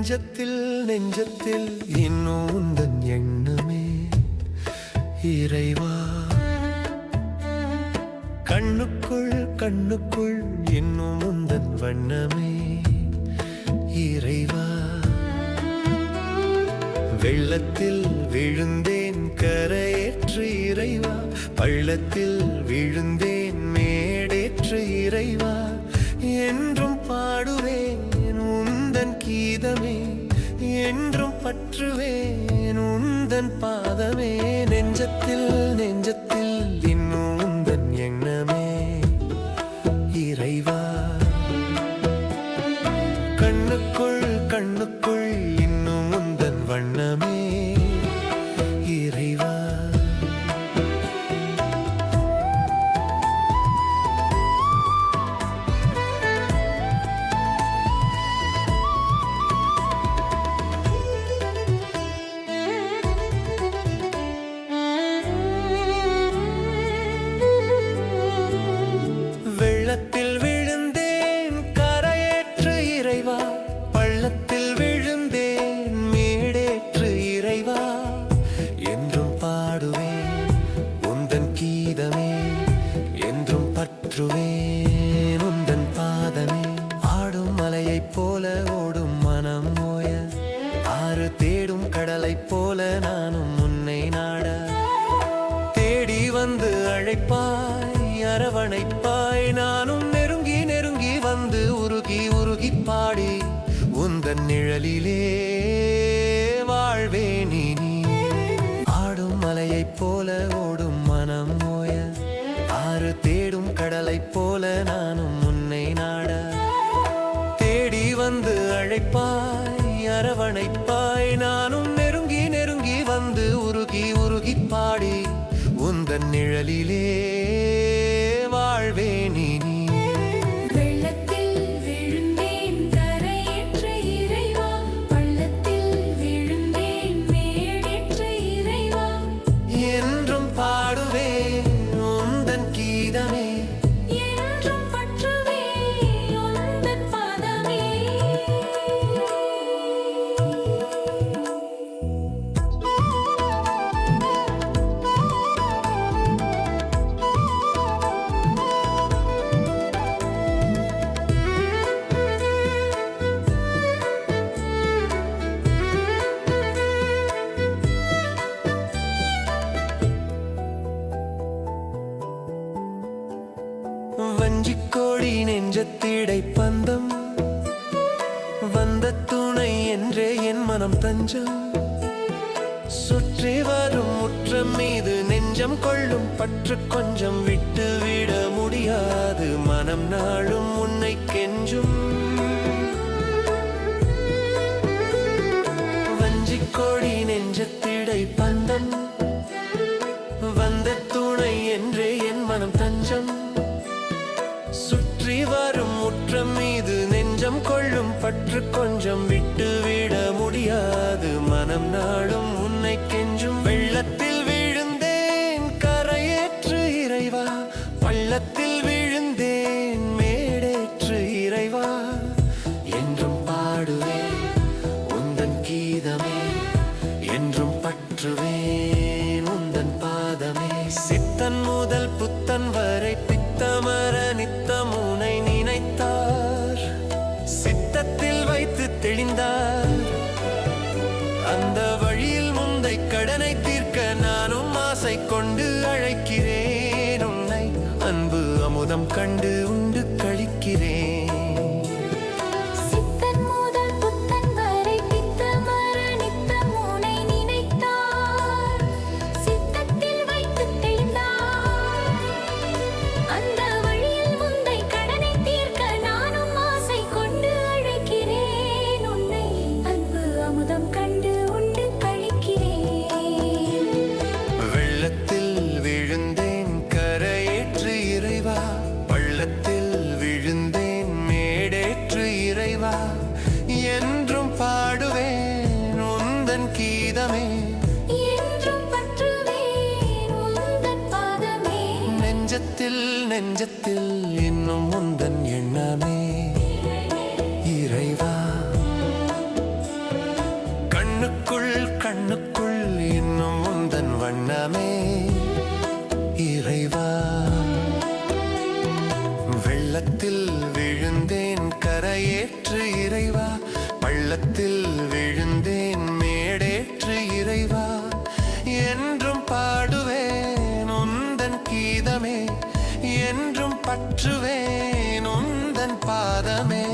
நெஞ்சத்தில் நெஞ்சத்தில் இன்னும் உந்தன் எண்ணமே. இறைவா கண்ணுக்குள் கண்ணுக்குள் இன்னும் உந்தன் வண்ணமே. இறைவா வெள்ளத்தில் விழுந்தேன் கரையேற்று இறைவா. பள்ளத்தில் விழுந்தேன் மேடேற்று இறைவா. என்றும் பாடு பற்றுவேன் உந்தன் பாதமே நெஞ்சத்தில் நெஞ்சத்தில் வெள்ளத்தில் விழுந்தேன் கரையேற்று இறைவா. பள்ளத்தில் விழுந்தேன் மேடேற்று இறைவா. என்றும் பாடுவேன் உந்தன் கீதமே. என்றும் பற்றுவேன் உந்தன் பாதமே. ஆடும் மலையைப் போல ஓடும் மனம் ஓய ஆறு தேடும் கடலைப் போல நான் பாடி உந்தன் நிழலிலே வாழ்வேன் நீ. ஆடும் மலையைப் போல ஓடும் மனம் ஓய ஆறு தேடும் கடலைப் போல நானும் உன்னை நாட. தேடி வந்து அழைப்பாய் அரவணைப்பாய் நானும் நெருங்கி நெருங்கி வந்து உருகி உருகி பாடி உந்தன் நிழலிலே வாழ்வேன் வஞ்சிக்கோடி நெஞ்சத்திடை பந்தம். வந்த துணை என்றே என் மனம் தஞ்சம். சுற்றி வரும் முற்றம் மீது நெஞ்சம் கொள்ளும் பற்று கொஞ்சம் விட்டு விட முடியாது. மனம் நாளும் உன்னை கெஞ்சும். வஞ்சிக்கோடி நெஞ்சத்திடை பந்தம். வந்த துணை என்றே என் மனம் தஞ்சம். கொள்ளும் கொஞ்சம் அழைக்கிறேன். உன்னை அன்பு அமுதம் கண்டு உண்டு கழிக்கிறேன். நெஞ்சத்தில் இன்னும் உந்தன் எண்ணமே. இறைவா. கண்ணுக்குள் இன்னும் உந்தன் வண்ணமே. இறைவா. வெள்ளத்தில் விழுந்தேன் கரையேற்று இறைவா. பள்ளத்தில் விழுந்தேன் மேடேற்று இறைவா. என்றும் பற்றுவேன் உந்தன் பாதமே.